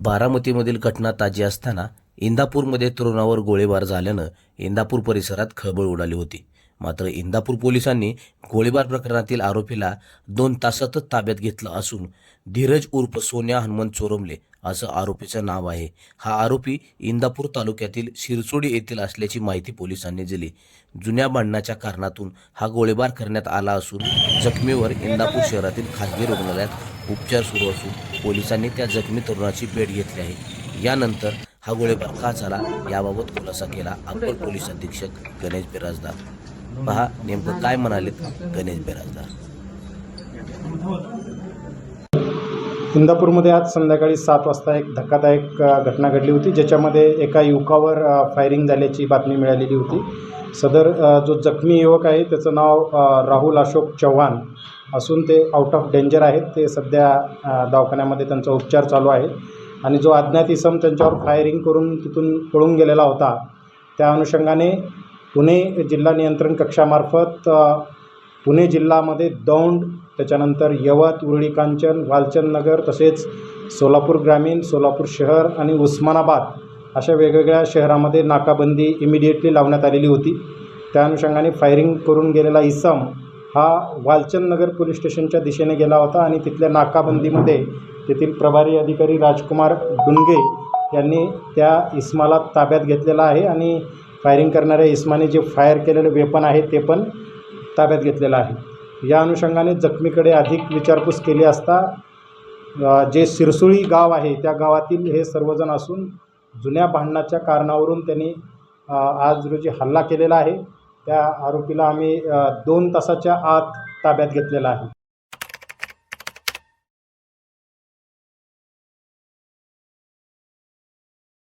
बारामतीमधील घटना ताजी असताना इंदापूरमध्ये तरुणावर गोळीबार झाल्यानं इंदापूर परिसरात खळबळ उडाली होती. मात्र इंदापूर पोलिसांनी गोळीबार प्रकरणातील आरोपीला दोन तासातच ताब्यात घेतलं असून धीरज उर्फ सोन्या हनुमंत चोरमले असं आरोपीचं नाव आहे. हा आरोपी इंदापूर तालुक्यातील शिरसोडी येथील असल्याची माहिती पोलिसांनी दिली. जुन्या भांडणाच्या कारणातून हा गोळीबार करण्यात आला असून जखमीवर इंदापूर शहरातील खाजगी रुग्णालयात उपचार सुरू असून पोलिसांनी त्या जखमी तरुणाची भेट घेतली आहे. यानंतर हा गोळीबार का झाला याबाबत खुलासा केला अप्पर पोलीस अधीक्षक गणेश बिराजदार. पहा नेमकं काय म्हणालेत गणेश बिराजदार. इंदापूरमध्ये आज संध्याकाळी सात वाजता एक धक्कादायक घटना घडली होती ज्याच्यामध्ये एका युवकावर फायरिंग झाल्याची बातमी मिळालेली होती. सदर जो जखमी युवक आहे त्याचं नाव राहुल अशोक चव्हाण असून ते आउट ऑफ डेंजर आहेत. ते सध्या दवाखान्यामध्ये त्यांचा उपचार चालू आहे. आणि जो अज्ञात इसम त्यांच्यावर फायरिंग करून तिथून पळून गेलेला होता त्या अनुषंगाने पुणे जिल्हा नियंत्रण कक्षामार्फत पुणे जिल्ह्यामध्ये दौंड त्याच्यानंतर यवत उरळी कांचन वालचंद नगर तसेच सोलापूर ग्रामीण सोलापूर शहर आणि उस्मानाबाद अशा वेगवेगळ्या शहरामध्ये नाकाबंदी इमिडिएटली लावण्यात आलेली होती. त्या अनुषंगाने फायरिंग करून गेलेला इसम हा वालचंद नगर पोलीस स्टेशनच्या दिशेने गेला होता आणि तिथल्या नाकाबंदीमध्ये तेथील प्रभारी अधिकारी राजकुमार डुंगे यांनी त्या इस्माला ताब्यात घेतलेला आहे आणि फायरिंग करणाऱ्या इस्माने जे फायर केलेलं वेपन आहे ते पण ताब्यात घेतलेलं आहे. या अनुषंगाने जखमीकडे अधिक विचारपूस केली असता जे सिरसुळी गाव आहे त्या गावातील हे सर्वजण असून जुन्या भांडणाच्या कारणावरून त्यांनी आज रोजी हल्ला केलेला आहे. त्या आरोपीला आम्ही दोन तासाच्या आत ताब्यात घेतलेला आहे.